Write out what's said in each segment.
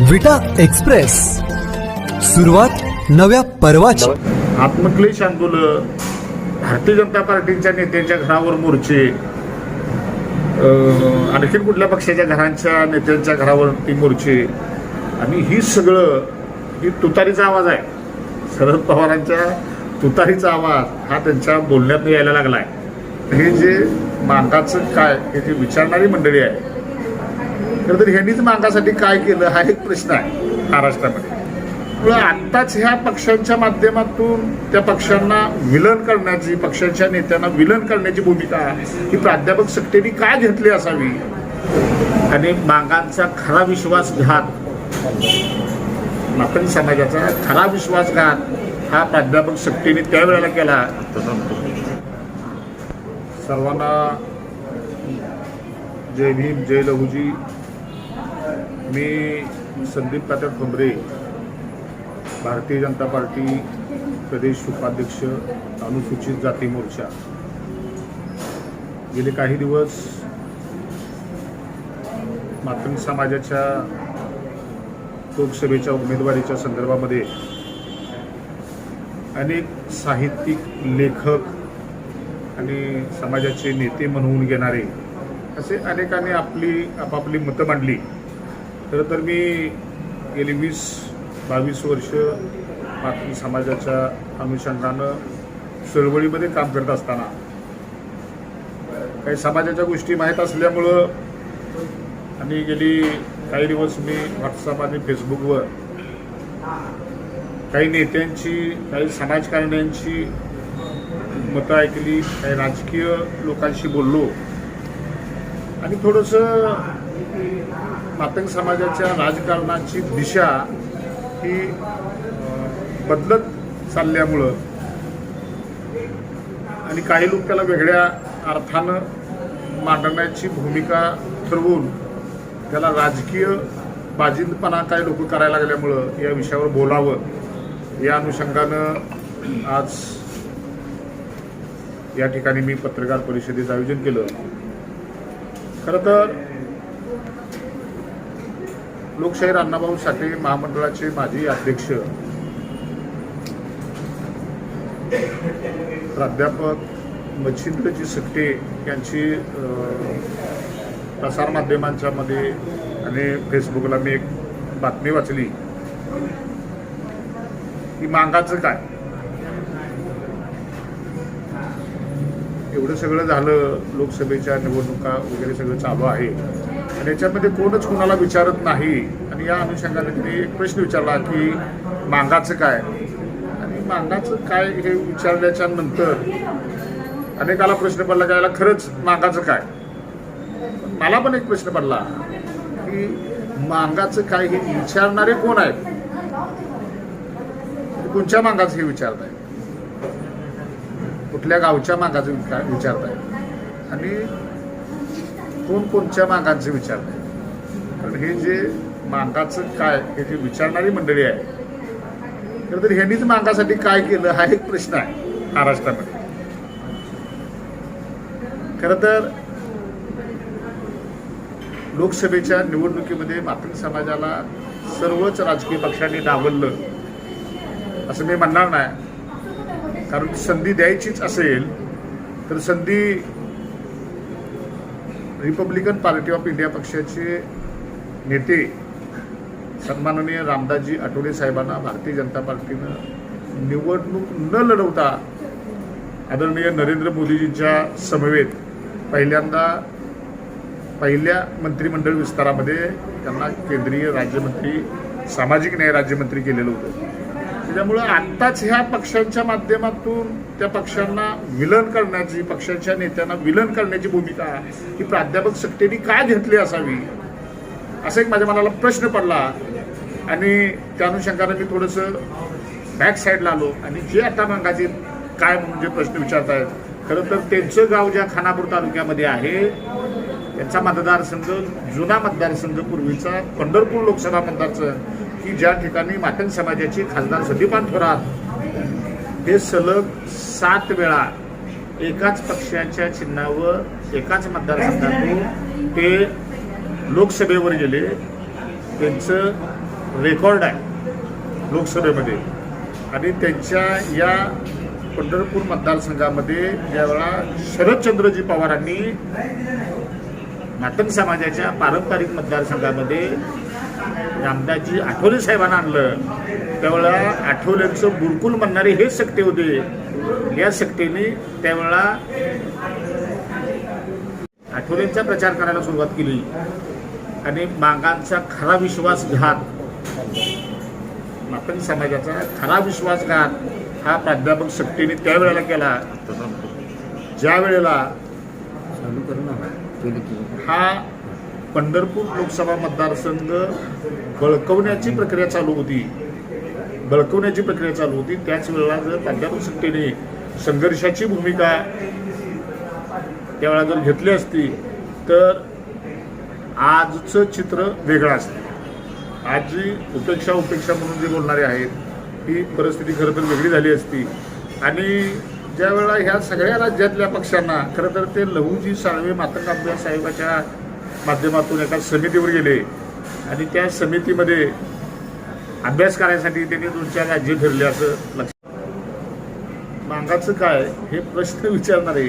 विटा एक्सप्रेस. सुरुवात नव्या पर्वाची. आत्मक्लेश आंदोलन. भारतीय जनता पार्टीच्या नेत्यांच्या घरावर मोर्चे. आणखीन कुठल्या पक्षाच्या घरांच्या नेत्यांच्या घरावरती मोर्चे. आणि ही सगळं ही तुतारीचा आवाज आहे. शरद पवारांच्या तुतारीचा आवाज हा त्यांच्या बोलण्यात यायला लागला आहे हे जे मार्गाचं काय हे जे विचारणारी मंडळी आहे खरं तर ह्यांनीच मागासाठी काय केलं हा एक प्रश्न आहे महाराष्ट्रामध्ये. त्यामुळे आत्ताच ह्या पक्षांच्या माध्यमातून त्या पक्षांना विलन करण्याची पक्षांच्या नेत्यांना विलन करण्याची भूमिका ही प्राध्यापक सक्तेनी का घेतली असावी? आणि मागांचा खरा विश्वासघात आपण समाजाचा खरा विश्वासघात हा प्राध्यापक सक्तीने त्यावेळेला केला. सर्वांना जय भीम जय लघुजी. मी संदीप तात्या ठोंबरे भारतीय जनता पार्टी प्रदेश उपाध्यक्ष अनुसूचित जाती मोर्चा. गेले काही दिवस मातंग समाजाच्या लोकसभेच्या उमेदवारीच्या संदर्भामध्ये अनेक साहित्यिक लेखक आणि समाजाचे नेते म्हणवून घेणारे असे अनेकांनी आपली आपापली मतं मांडली. खरं तर मी गेली वीस बावीस वर्ष मातृ समाजाच्या अनुषंगानं चळवळीमध्ये काम करत असताना काही समाजाच्या गोष्टी माहीत असल्यामुळं आणि गेली काही दिवस मी व्हॉट्सअप आणि फेसबुकवर काही नेत्यांची काही समाजकारण्यांची मतं ऐकली काही राजकीय लोकांशी बोललो. आणि थोडंसं मातंग समाजाच्या राजकारणाची दिशा ही बदलत चालल्यामुळं आणि काही लोक त्याला वेगळ्या अर्थानं मांडण्याची भूमिका ठरवून त्याला राजकीय बाजिंदपणा काही लोक करायला लागल्यामुळं या विषयावर बोलावं या अनुषंगानं आज या ठिकाणी मी पत्रकार परिषदेचं आयोजन केलं. खरं तर लोकशाहीर अण्णाभाऊ साठे महामंडळाचे माजी अध्यक्ष. प्राध्यापक मच्छिंद्रजी सट्टे यांची प्रसारमाध्यमांच्या मध्ये आणि फेसबुकला मी एक बातमी वाचली. की मागाचं काय? एवढं सगळं झालं लोकसभेच्या निवडणुका वगैरे सगळं चालू आहे. आणि याच्यामध्ये कोणच कुणाला विचारत नाही. आणि या अनुषंगाने तिने एक प्रश्न विचारला की मांगाचं काय? आणि मांगाचं काय हे विचारल्याच्या नंतर अनेकाला प्रश्न पडला की याला खरंच मांगाचं काय? मला पण एक प्रश्न पडला की मांगाचं काय हे विचारणारे कोण आहेत? कोणच्या मागाचं हे विचारताय कुठल्या गावच्या मागाचं विचारताय आणि कोणकोणच्या मागांचे विचारताय कारण हे जे मागाचं काय हे जे विचारणारी मंडळी आहे खरं तर ह्यांनीच मागासाठी काय केलं हा एक प्रश्न आहे महाराष्ट्रामध्ये. खरं तर लोकसभेच्या निवडणुकीमध्ये मातृ समाजाला सर्वच राजकीय पक्षांनी डावललं असं मी म्हणणार नाही. कारण संधी द्यायचीच असेल तर संधी रिपब्लिकन पार्टी ऑफ इंडिया पक्षाचे नेते सन्माननीय रामदासजी आठवले साहेबांना भारतीय जनता पार्टीनं निवडणूक न लढवता आदरणीय नरेंद्र मोदीजींच्या समवेत पहिल्यांदा पहिल्या मंत्रिमंडळ विस्तारामध्ये त्यांना केंद्रीय राज्यमंत्री सामाजिक न्याय राज्यमंत्री केलेलं होतं. त्यामुळं आत्ताच ह्या पक्षांच्या माध्यमातून त्या पक्षांना विलन करण्याची पक्षांच्या नेत्यांना विलन करण्याची भूमिका ही प्राध्यापक सक्तीने का घेतली असावी? असा एक माझ्या मनाला प्रश्न पडला. आणि त्या अनुषंगाने मी थोडंसं बॅक साईडला आलो. आणि जे आता मंगाचे काय म्हणून जे प्रश्न आहेत खरं तर त्यांचं गाव ज्या खानापूर तालुक्यामध्ये आहे त्यांचा मतदारसंघ जुना मतदारसंघ पूर्वीचा पंढरपूर लोकसभा मतदारसंघ. की ज्या ठिकाणी मातंग समाजाचे खासदार संदीपान थोरात हे सलग सात वेळा एकाच पक्षाच्या चिन्हावर एकाच मतदारसंघातून ते लोकसभेवर गेले. त्यांचं रेकॉर्ड आहे लोकसभेमध्ये. आणि त्यांच्या या पंढरपूर मतदारसंघामध्ये ज्यावेळा शरदचंद्रजी पवारांनी मातंग समाजाच्या पारंपरिक मतदारसंघामध्ये रामदासजी आठवले साहेबांना आणलं. त्यावेळेला आठवल्यांचं बुरकुल म्हणणारे हेच सक्ते होते. या सक्तेने त्यावेळेला आठवल्यांचा प्रचार करायला सुरुवात केली. आणि मागांचा खरा विश्वासघात मातंग समाजाचा खरा विश्वासघात हा प्राध्यापक सक्तीने त्यावेळेला केला. ज्या वेळेला हा पंढरपूर लोकसभा मतदारसंघ बळकवण्याची प्रक्रिया चालू होती. बळकवण्याची प्रक्रिया चालू होती. त्याच वेळेला जर प्राध्यापक सक्तीने संघर्षाची भूमिका त्यावेळेला जर घेतली असती तर आजचं चित्र वेगळं असतं. आज जी उपेक्षा उपेक्षा म्हणून जे बोलणारे आहेत ही परिस्थिती खरं तर वेगळी झाली असती. आणि ज्यावेळेला ह्या सगळ्या राज्यातल्या पक्षांना खरं तर ते लहूजी साळवे मातंग अभ्यास साहेबाच्या माध्यमातून एका समितीवर गेले आणि त्या समितीमध्ये अभ्यास करायसाठी त्यांनी दोन चार राज्य फिरले असं लक्षात मागाचं काय हे प्रश्न विचारणारे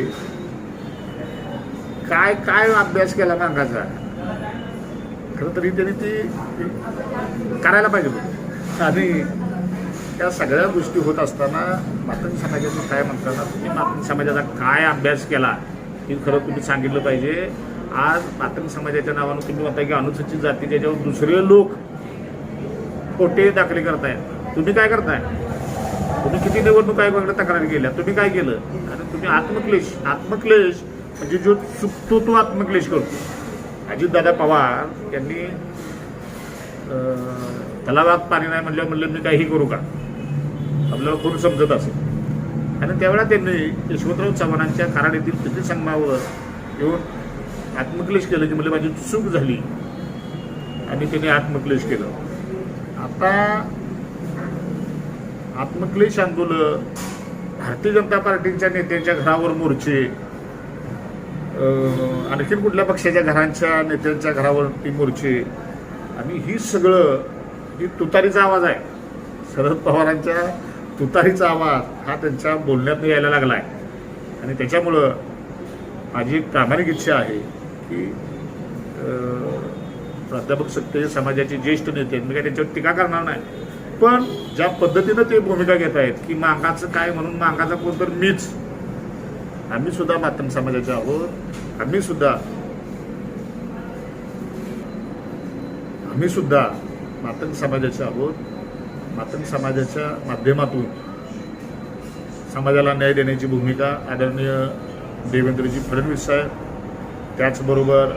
काय काय अभ्यास केला मागाचा? खरं तरी त्यांनी ती करायला पाहिजे आणि त्या सगळ्या गोष्टी होत असताना मातंग समाजाचं काय म्हणताना तुम्ही मातंग समाजाचा काय अभ्यास केला हे खरं तुम्ही सांगितलं पाहिजे. आज मातंग समाजाच्या नावानं तुम्ही म्हणता की अनुसूचित जाती ज्याच्यावर दुसरे लोक खोटे दाखले करताय? तुम्ही काय करताय? तुम्ही किती निवडणूक आयोगाकडे तक्रारी केल्या? तुम्ही काय केलं? आणि तुम्ही आत्मक्लेश आत्मक्लेश म्हणजे जो चुकतो तो आत्मक्लेश करतो. अजितदादा पवार यांनी तलावात पाणी नाही म्हणल्यावर म्हणलं मी काही करू का? आपल्याला कोण समजत असेल? आणि त्यावेळा त्यांनी यशवंतराव चव्हाणांच्या कराड येथील किती येऊन आत्मक्लेश केलं की म्हणजे माझी चूक झाली. आणि त्याने आत्मक्लेश केलं. आता आत्मक्लेश आंदोलन भारतीय जनता पार्टीच्या नेत्यांच्या घरावर मोर्चे आणखी आणखीन कुठल्या पक्षाच्या घरांच्या नेत्यांच्या घरावरती मोर्चे आणि ही सगळं ही तुतारीचा आवाज आहे. शरद पवारांच्या तुतारीचा आवाज हा त्यांच्या बोलण्यात यायला लागला आहे आणि त्याच्यामुळं माझी एक प्रामाणिक इच्छा आहे की प्राध्यापक सत्य समाजाचे ज्येष्ठ नेते आहेत. मी काय त्यांच्यावर टीका करणार नाही. पण ज्या पद्धतीनं ते भूमिका घेत आहेत की मागाचं काय म्हणून मागाचा कोण तर मीच. आम्ही सुद्धा माध्यम समाजाचे आहोत. आम्ही सुद्धा आम्ही सुद्धा मातंग समाजाचे आहोत. मातंग समाजाच्या माध्यमातून समाजाला न्याय देण्याची भूमिका आदरणीय देवेंद्रजी फडणवीस साहेब त्याचबरोबर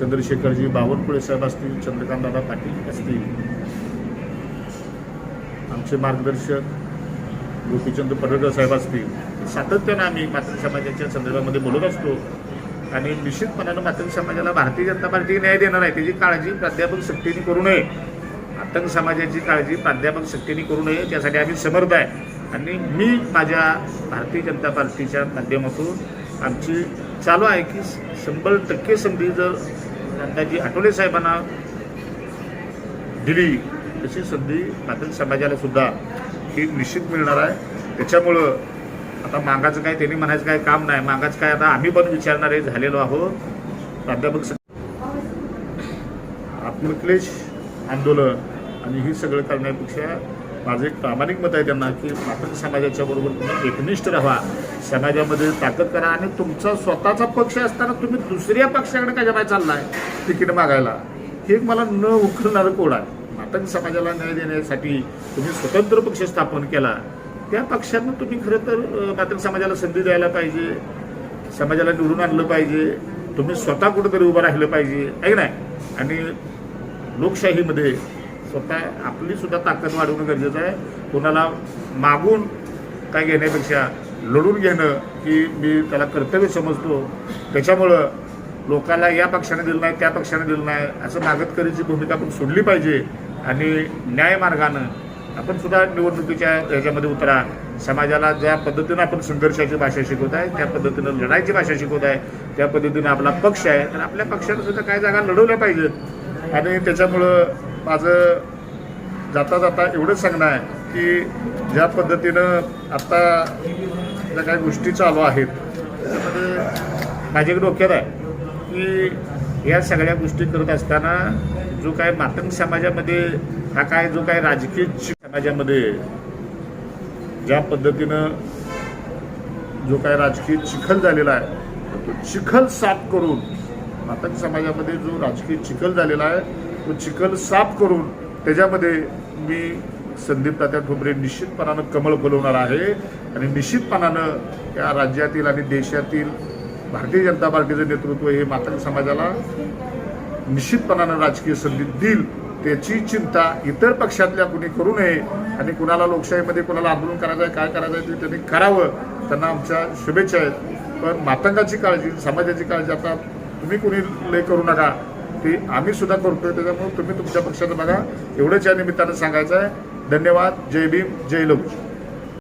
चंद्रशेखरजी बावनकुळे साहेब असतील चंद्रकांतदादा पाटील असतील आमचे मार्गदर्शक गोपीचंद पडळकर साहेब असतील. सातत्यानं आम्ही मातृ समाजाच्या संदर्भामध्ये बोलत असतो आणि निश्चितपणानं मातंग समाजाला भारतीय जनता पार्टी न्याय देणार आहे त्याची काळजी प्राध्यापक सक्तीने करू नये. आतंक समाजाची काळजी प्राध्यापक सक्तीने करू नये त्यासाठी आम्ही समर्थ आहे. आणि मी माझ्या भारतीय जनता पार्टीच्या माध्यमातून आमची चालू आहे की शंभर टक्के संधी जर त्यांची आठवले साहेबांना दिली तशी संधी मातंग समाजाला सुद्धा ही निश्चित मिळणार आहे. त्याच्यामुळं आता मागाचं काय त्यांनी म्हणायचं काय काम नाही. मागाचं काय आता आम्ही पण विचारणारे झालेलो आहोत. प्राध्यापक आत्मक्लेश आंदोलन आणि ही सगळं करण्यापेक्षा माझं एक प्रामाणिक मत आहे त्यांना की आपण समाजाच्या बरोबर तुम्ही एकनिष्ठ राहा. समाजामध्ये ताकद करा आणि तुमचा स्वतःचा पक्ष असताना तुम्ही दुसऱ्या पक्षाकडे काय चालला चाललाय तिकीट मागायला? हे मला न उखलणारं कोड आहे. मातंग समाजाला न्याय देण्यासाठी तुम्ही स्वतंत्र पक्ष स्थापन केला. त्या पक्षानं तुम्ही खरं तर मातंग समाजाला संधी द्यायला पाहिजे. समाजाला निवडून आणलं पाहिजे. तुम्ही स्वतः कुठेतरी उभं राहिलं पाहिजे. आहे की नाही? आणि लोकशाहीमध्ये स्वतः आपली सुद्धा ताकद वाढवणं गरजेचं आहे. कोणाला मागून काय घेण्यापेक्षा लढून घेणं की मी त्याला कर्तव्य समजतो. त्याच्यामुळं लोकांना या पक्षाने दिलं नाही त्या पक्षाने दिलं नाही असं मागत करीची भूमिका आपण सोडली पाहिजे. आणि न्यायमार्गानं आपण सुद्धा निवडणुकीच्या ह्याच्यामध्ये उतरा. समाजाला ज्या पद्धतीनं आपण संघर्षाची भाषा शिकवत आहे त्या पद्धतीनं लढायची भाषा शिकवत आहे त्या पद्धतीनं आपला पक्ष आहे तर आपल्या पक्षानं सुद्धा काही जागा लढवल्या पाहिजेत. आणि त्याच्यामुळं माझं जाता जाता एवढंच सांगणं आहे की ज्या पद्धतीनं आत्ता ज्या काही गोष्टी चालू आहेत त्याच्यामध्ये माझ्या डोक्यात आहे की या सगळ्या गोष्टी करत असताना जो काय मातंग समाजामध्ये हा काय जो काय राजकीय समाजामध्ये ज्या पद्धतीनं जो काय राजकीय चिखल झालेला आहे तो चिखल साफ करून मातंग समाजामध्ये जो राजकीय चिखल झालेला आहे तो चिखल साफ करून त्याच्यामध्ये मी संदीप तात्या ठोंबरे निश्चितपणानं कमळ फुलवणार आहे. आणि निश्चितपणानं या राज्यातील आणि देशातील भारतीय जनता पार्टीचं नेतृत्व हे मातंग समाजाला निश्चितपणानं राजकीय संधी देईल त्याची चिंता इतर पक्षातल्या कुणी करू नये आणि कुणाला लोकशाहीमध्ये कुणाला आंदोलन करायचं आहे काय करायचं आहे ते त्यांनी करावं त्यांना आमच्या शुभेच्छा आहेत. पण मातंगाची काळजी समाजाची काळजी आता तुम्ही कुणी लय करू नका. ती आम्ही सुद्धा करतोय त्याच्यामुळे तुम्ही तुमच्या पक्षाचं बघा. एवढंच या निमित्तानं सांगायचं आहे धन्यवाद. जय भीम. जय लोक